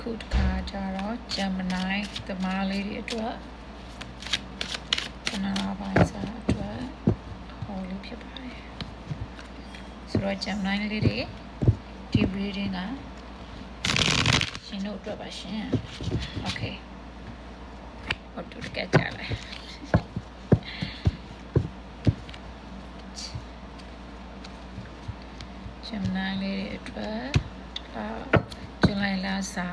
ခုတစ်ခါကျတော့ Gemini သမားလေးတွေအတွက်ခဏပိုင်းစားအတွက်ဟောလေးဖြစ်ပါတယ်ဆိုတော့ Gemini လေးတွေဒီ reading ကရှင်တို့အတွက်ပါရှင် Okay ဟောတူတကယ်ကြလိုက် Gemini လေးတွေအတွက်ဒါ ဇူလိုင်လစာ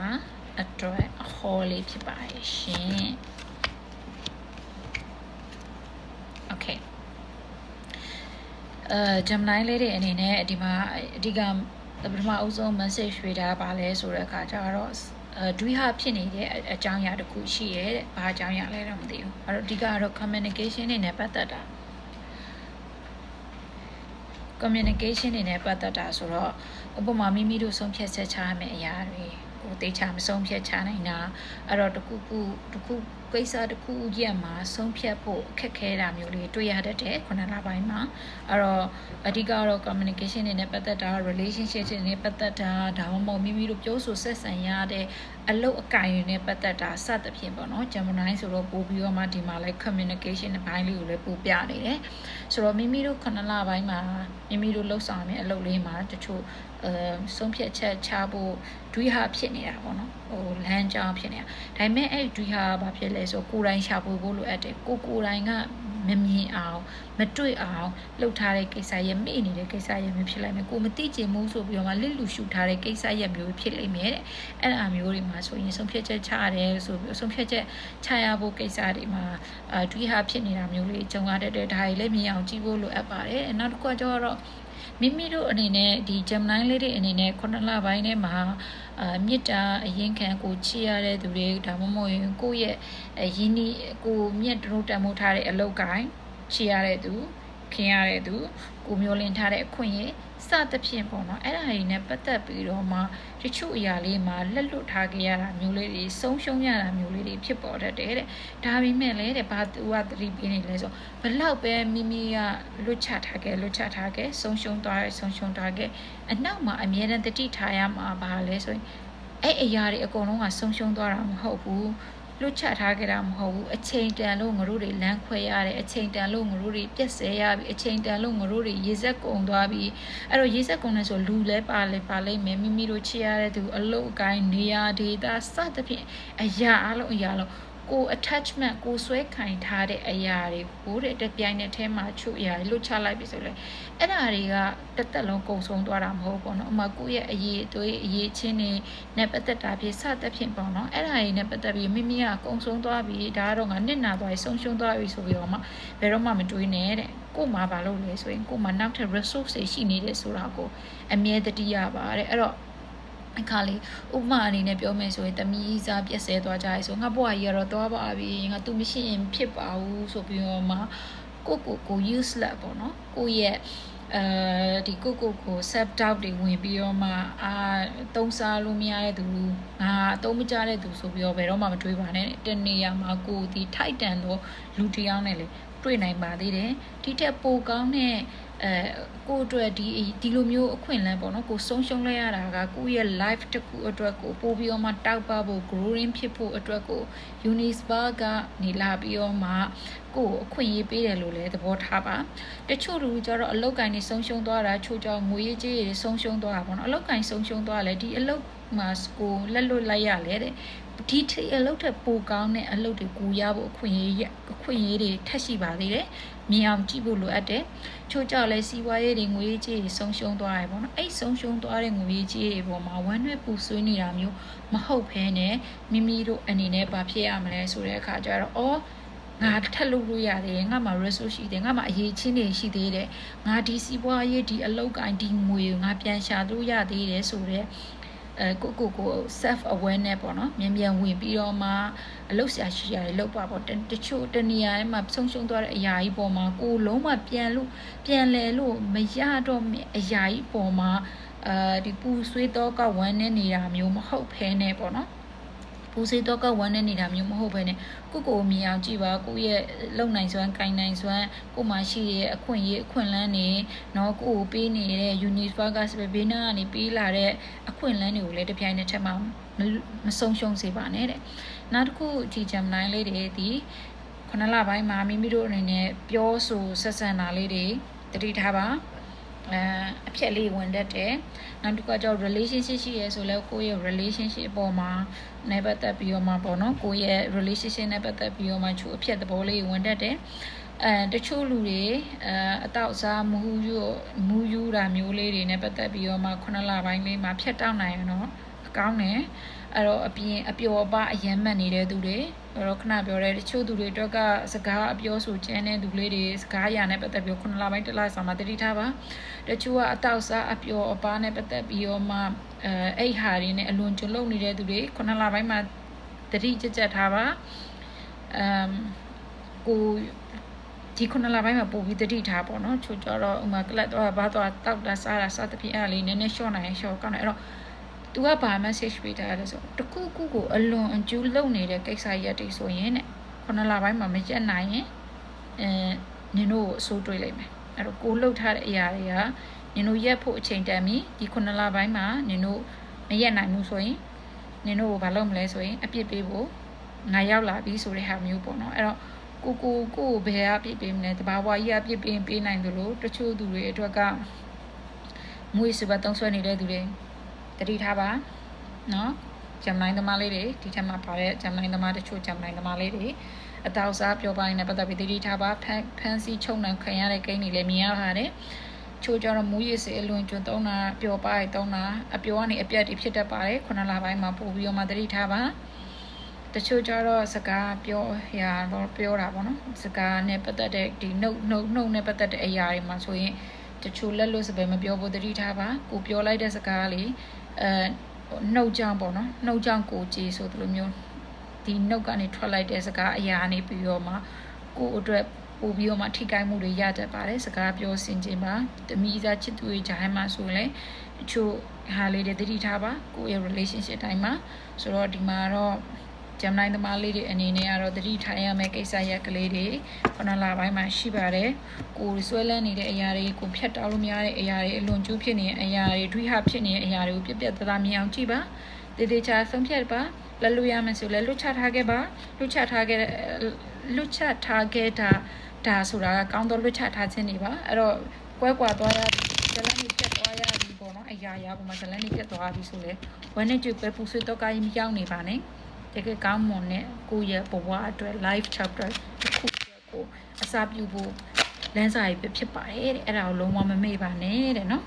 အတွက်အဟောလေးဖြစ်ပါတယ်ရှင် Okay အဲ Gemini လေးတွေအနေနဲ့ဒီမှာအဓိကပထမအဦးဆုံး message ရွေးတာပါလဲဆိုတဲ့အခါကျတော့အဲဒွိဟဖြစ်နေတဲ့အအကြောင်းအရာတစ်ခုရှိရဲ့တဲ့ဘာအကြောင်းအရာလဲတော့မသိဘူးအဲ့တော့အဓိကကတော့ communication တွေနဲ့ပတ်သက်တာ communication တွေနဲ့ပတ်သက်တာဆိုတော့ဥပမာမိမိတို့ဆုံးဖြတ်ချက်ချရမယ့်အရာတွေကိုတေချာမဆုံးဖြတ်ချနိုင်တာအဲ့တော့တခုခုတခု ကိစ္စတခုရက်မှာဆုံးဖြတ်ဖို့အခက်ခဲတာမျိုးလေးတွေ့ရတတ်တယ်ခုနလပိုင်းမှာအဲ့တော့အဓိကတော့ communication တွေနဲ့ပတ်သက်တာ relationship တွေနဲ့ပတ်သက်တာဒါမှမဟုတ်မိမိတို့ပြောဆိုဆက်ဆံရတဲ့အလုပ်အကင်တွေနဲ့ပတ်သက်တာစသဖြင့်ပေါ့နော် Gemini ဆိုတော့ပို့ပြီးတော့မှဒီမှာလဲ communication အပိုင်းလေးကိုလည်းပို့ပြနေတယ်ဆိုတော့မိမိတို့ခုနလပိုင်းမှာမိမိတို့လှုပ်ဆောင်ရမယ့်အလုပ်လေးမှာတချို့အဲဆုံးဖြတ်ချက်ချဖို့ဒွိဟာဖြစ်နေတာပေါ့နော်ဟိုလမ်းကြောင်းဖြစ်နေတာဒါပေမဲ့အဲ့ဒွိဟာကဘာဖြစ်လဲဆိုကိုယ်တိုင်ရှာဖွေဖို့လိုအပ်တယ်ကိုကိုယ်တိုင်ကမမြင်အောင်မတွေ့အောင်လှုပ်ထားတဲ့ကိစ္စရဲ့မေ့နေတဲ့ကိစ္စရဲ့မျိုးဖြစ်လိုက်မယ်ကိုမသိချင်ဘူးဆိုပြီးတော့မှလစ်လူရှုထားတဲ့ကိစ္စရဲ့မျိုးဖြစ်လိမ့်မယ်တဲ့အဲ့ဒါမျိုးတွေမှာဆိုရင်ဆုံးဖြတ်ချက်ချရတယ်ဆိုပြီးဆုံးဖြတ်ချက်ချရဖို့ကိစ္စတွေမှာအာဒွိဟာဖြစ်နေတာမျိုးလေးကြုံရတဲ့တဲ့ဒါတွေလည်းမြင်အောင်ကြည့်ဖို့လိုအပ်ပါတယ်နောက်တစ်ခုကကျတော့ မိမိတို့အနေနဲ့ဒီ Gemini လေးတွေအနေနဲ့ခုနှစ်လပိုင်းထဲမှာအာမြစ်တာအရင်ခံကိုချစ်ရတဲ့သူတွေဒါမှမဟုတ်ရင်ကိုယ့်ရဲ့အရင်းနှီးကိုမြတ်တို့တန်မိုးထားတဲ့အလုပ်ကိုင်းချစ်ရတဲ့သူ ခင်ရတဲ့သူကိုမျိုးလင်းထားတဲ့အခွင့်အရေးစသဖြင့်ပေါ့နော်အဲ့ဒါတွေနဲ့ပတ်သက်ပြီးတော့မှတချို့အရာလေးမှာလက်လွတ်ထားခဲ့ရတာမျိုးလေးတွေဆုံးရှုံးရတာမျိုးလေးတွေဖြစ်ပေါ်တတ်တယ်တဲ့ဒါပေမဲ့လည်းတဲ့ဘာသူကသတိပေးနေလဲဆိုဘလောက်ပဲမိမိကလွတ်ချထားခဲ့လွတ်ချထားခဲ့ဆုံးရှုံးသွားရဆုံးရှုံးထားခဲ့အနောက်မှာအမြဲတမ်းတတိထားရမှာဘာလဲဆိုရင်အဲ့အရာတွေအကုန်လုံးကဆုံးရှုံးသွားတာမဟုတ်ဘူး လွတ်ချထားခဲ့တာမဟုတ်ဘူးအချိန်တန်လို့ငါတို့တွေလမ်းခွဲရတယ်အချိန်တန်လို့ငါတို့တွေပြက်ဆဲရပြီအချိန်တန်လို့ငါတို့တွေရေစက်ကုန်သွားပြီအဲ့တော့ရေစက်ကုန်နေဆိုလူလဲပါလဲပါလိမ့်မယ်မိမိတို့ချစ်ရတဲ့သူအလုပ်အကိုင်းနေရာဒေသစသဖြင့်အရာအလုံးအရာလုံး ကို attachment ကိုဆွဲခံထားတဲ့အရာတွေကိုတဲ့တပြိုင်နက်တည်းမှာချုပ်အရာလွတ်ချလိုက်ပြီဆိုလဲအဲ့ဒါတွေကတစ်သက်လုံးကုံဆုံးသွားတာမဟုတ်ပေါ့နော်အမကိုယ့်ရဲ့အရေးအသွေးအရေးချင်းတွေနဲ့ပတ်သက်တာဖြစ်စသဖြင့်ပေါ့နော်အဲ့ဒါတွေနဲ့ပတ်သက်ပြီးမိမိကကုံဆုံးသွားပြီဒါကတော့ငါနစ်နာသွားပြီဆုံးရှုံးသွားပြီဆိုပြီးတော့မှဘယ်တော့မှမတွေးနဲ့တဲ့ကို့မှာဘာလုပ်လဲဆိုရင်ကို့မှာနောက်ထပ် resource တွေရှိနေတယ်ဆိုတာကိုအမြဲတတိရပါတဲ့အဲ့တော့ အခါလေးဥပမာအနေနဲ့ပြောမယ်ဆိုရင်တမီးစားပြက်ဆဲသွားကြရဲဆိုငါဘွားကြီးကတော့သွားပါပြီငါသူမရှိရင်ဖြစ်ပါဘူးဆိုပြီးတော့မှကိုကိုကို useless ပေါ့နော်ကိုရဲ့အဲဒီကိုကိုကို self doubt တွေဝင်ပြီးတော့မှအာသုံးစားလို့မရတဲ့သူငါအသုံးမကျတဲ့သူဆိုပြီးတော့ဘယ်တော့မှမတွေးပါနဲ့တနေရာမှာကိုဒီထိုက်တန်တော့လူတစ်ယောက်နဲ့လေတွေ့နိုင်ပါသေးတယ်ဒီထက်ပိုကောင်းတဲ့ အဲကိုအတွက်ဒီဒီလိုမျိုးအခွင့်အလမ်းပေါ့နော်ကိုဆုံးရှုံးလိုက်ရတာကကိုရဲ့ life တစ်ခုအတွက်ကိုပို့ပြီးတော့မှတောက်ပဖို့ growing ဖြစ်ဖို့အတွက်ကို Unispa ကနေလာပြီးတော့မှ ကိုအခွင့်အရေးပေးတယ်လို့လည်းသဘောထားပါတချို့လူကျတော့အလောက်ကိုင်းနေဆုံးရှုံးသွားတာချို့ကြောင့်ငွေကြေးတွေဆုံးရှုံးသွားတာပေါ့နော်အလောက်ကိုင်းဆုံးရှုံးသွားလဲဒီအလောက်မှာကိုလက်လွတ်လိုက်ရလေတဲ့ဒီထိအလုပ်ထက်ပိုကောင်းတဲ့အလုပ်တွေကိုရဖို့အခွင့်အရေးအခွင့်အရေးတွေထက်ရှိပါသေးတယ်မြင်အောင်ကြည့်ဖို့လိုအပ်တယ်ချို့ကြောင့်လဲစီးပွားရေးတွေငွေကြေးတွေဆုံးရှုံးသွားတယ်ပေါ့နော်အဲ့ဆုံးရှုံးသွားတဲ့ငွေကြေးတွေပေါ်မှာဝမ်းနည်းပူဆွေးနေတာမျိုးမဟုတ်ဘဲနဲ့မိမိတို့အနေနဲ့ဘာဖြစ်ရမလဲဆိုတဲ့အခါကျတော့အော် ငါထက်လို့လို့ရတယ်ငါမှာ resource ရှိတယ်ငါမှာအရေးချင်းတွေရှိသေးတယ်ငါဒီစီးပွားရေးဒီအလုပ်ကိုင်းဒီငွေကိုငါပြန်ရှာလို့ရသေးတယ်ဆိုတော့အဲကိုကိုကို self awareness ပေါ့နော်မြန်မြန်ဝင်ပြီးတော့မှအလုပ်ဆရာရှိရတယ်လုပ်ပါပေါ့တတချို့တနေရာထဲမှာဆုံးရှုံးသွားတဲ့အရာကြီးပေါ်မှာကိုလုံးဝပြန်လို့ပြန်လဲလို့မရတော့မယ့်အရာကြီးပေါ်မှာအာဒီပူဆွေးတော့ကဝမ်းနေနေတာမျိုးမဟုတ်ဖဲနဲ့ပေါ့နော် ပပူစေတော့ကဝမ်းနေနေတာမျိုးမဟုတ်ဘဲနဲ့ကိုကိုမြင်အောင်ကြည့်ပါကိုရဲ့လုံနိုင်စွမ်း၊ကိုင်နိုင်စွမ်းကိုမှရှိရဲ့အခွင့်အရေးအခွင့်အလန်းတွေနော်ကိုကိုပေးနေတဲ့ Unispar ကစပဘေးနာကနေပေးလာတဲ့အခွင့်အလန်းတွေကိုလည်းတစ်ပြိုင်နက်တည်းမှာမမဆုံးရှုံးစေပါနဲ့တဲ့နောက်တစ်ခုဒီ Gemini လေးတွေဒီခုနလပိုင်းမှာမိမိတို့အနေနဲ့ပြောဆိုဆက်ဆံတာလေးတွေတတိထားပါ အဲအဖြက်လေးဝင်တတ်တယ်နောက်တစ်ခုကကျတော့ relationship ရှိရဲဆိုလဲကိုယ့်ရဲ့ relationship အပေါ်မှာနဲ့ပတ်သက်ပြီးတော့မှပေါ့နော်ကိုယ့်ရဲ့ relationship နဲ့ပတ်သက်ပြီးတော့မှချူအဖြက်သဘောလေးဝင်တတ်တယ်အဲတချို့လူတွေအဲအတောက်စားမူယူမူယူတာမျိုးလေးတွေနဲ့ပတ်သက်ပြီးတော့မှခုနလပိုင်းလေးမှာဖြတ်တောက်နိုင်ရတော့အကောင်းတယ် အဲ့တော့အပြင်အပျော်အပအယမ်းမှတ်နေတဲ့သူတွေအဲ့တော့ခဏပြောတယ်တချို့သူတွေအတွက်ကစကားအပြောဆိုကျန်းတဲ့သူလေးတွေစကားအရာနဲ့ပတ်သက်ပြီးခုနလပိုင်းတစ်လဆောင်မှာတတိထားပါတချို့ကအတောက်စားအပျော်အပနဲ့ပတ်သက်ပြီးတော့မှအဲအဲ့ဟာတွေနဲ့အလွန်ကျွလုံနေတဲ့သူတွေခုနလပိုင်းမှာတတိကြကြထားပါအမ်ကိုဒီခုနလပိုင်းမှာပို့ပြီးတတိထားပေါ့နော်ချို့ကြတော့ဥမာကလတ်တော့ဘာတော့တောက်တာစားတာစသဖြင့်အဲ့ဒါလေးနည်းနည်းရှော့နိုင်ရင်ရှော့ကောင်းတယ်အဲ့တော့ तू ကဘာ message ပေးထားလဲဆိုတခုခုကိုအလွန်အကျူးလုံနေတဲ့ကိစ္စရက်တွေဆိုရင်တဲ့ခုနလပိုင်းမှာမရက်နိုင်ရင်အဲနင်တို့ကိုအဆိုးတွေးလိုက်မယ်အဲ့တော့ကိုလှုပ်ထားတဲ့အရာတွေကနင်တို့ရက်ဖို့အချိန်တန်ပြီဒီခုနလပိုင်းမှာနင်တို့မရက်နိုင်ဘူးဆိုရင်နင်တို့ကိုဘာလုပ်မလဲဆိုရင်အပြစ်ပေးဖို့ငါရောက်လာပြီဆိုတဲ့ဟာမျိုးပေါ့နော်အဲ့တော့ကိုကိုကိုကိုဘယ်ကအပြစ်ပေးမလဲတဘာဝကြီးအပြစ်ပေးပေးနိုင်တယ်လို့တချို့သူတွေအတွက်ကမွေးစပတ်တုံးဆွဲနေတဲ့သူတွေ တတိထားပါနော်ဂျမ်လိုင်းသမားလေးတွေဒီထက်မှပါတဲ့ဂျမ်လိုင်းသမားတချို့ဂျမ်လိုင်းသမားလေးတွေအတောက်စားပြောပိုင်းနဲ့ပတ်သက်ပြီးတတိထားပါဖန်ဖန်စီချုံနှံခံရတဲ့ကိန်းတွေလည်းမြင်ရပါတယ်ချိုးကြတော့မူရည်စေအလွန်ကျွန်းသုံးတာပျော်ပါးသုံးတာအပျော်ကနေအပြတ်တွေဖြစ်တတ်ပါတယ်ခုနလပိုင်းမှာပို့ပြီးတော့မှတတိထားပါတချို့ကြတော့စကားပြောရာတော့ပြောတာပေါ့နော်စကားနဲ့ပတ်သက်တဲ့ဒီနှုတ်နှုတ်နှုတ်နဲ့ပတ်သက်တဲ့အရာတွေမှာဆိုရင် တချို့လက်လို့စပယ်မပြောဖို့တတိထားပါကိုပြောလိုက်တဲ့စကားလေးအဲနှုတ်ကြောင်ပေါ့နော်နှုတ်ကြောင်ကိုကြည်ဆိုသလိုမျိုးဒီနှုတ်ကနေထွက်လိုက်တဲ့စကားအရာနေပြီးတော့မှကိုအတွက်ပို့ပြီးတော့မှထိကိုက်မှုတွေရတတ်ပါတယ်စကားပြောစင်ခြင်းပါတမီးစားချစ်သူရဲ့ဂျိုင်းမှာဆိုရင်တချို့ဟာလေးတွေတတိထားပါကိုယ့်ရဲ့ relationship တိုင်းမှာဆိုတော့ဒီမှာတော့ ဂျမ်နိုင်သမားလေးတွေအနေနဲ့ကတော့တတိထားရမယ့်ကိစ္စရက်ကလေးတွေခုနလပိုင်းမှာရှိပါတယ်ကိုယ်ဆွဲလန်းနေတဲ့အရာတွေကိုဖြတ်တောက်လို့မရတဲ့အရာတွေအလွန်ကျူးဖြစ်နေတဲ့အရာတွေဒွိဟဖြစ်နေတဲ့အရာတွေကိုပြက်ပြက်သားသားမြင်အောင်ကြည့်ပါတည်တည်ချာဆုံးဖြတ်ပါလက်လို့ရမယ်ဆိုလဲလွတ်ချထားခဲ့ပါလွတ်ချထားခဲ့လွတ်ချထားခဲ့တာဒါဆိုတာကကောင်းသောလွတ်ချထားခြင်းတွေပါအဲ့တော့ကွဲကွာသွားရဇလန်ကြီးပြတ်သွားရပြီပေါ့နော်အရာရာပုံမှာဇလန်ကြီးပြတ်သွားပြီဆိုလဲဝမ်းနဲ့ကြွပဲပူဆွေးတော့ကရင်ကြောက်နေပါနဲ့ တကယ်ကောင်းမွန်တဲ့ကိုယ့်ရဲ့ဘဝအတွက် life chapter တစ်ခုကိုအစာပြုဖို့လမ်းစာရေးဖြစ်ပါတယ်တဲ့အဲ့ဒါကိုလုံးဝမမေ့ပါနဲ့တဲ့နော်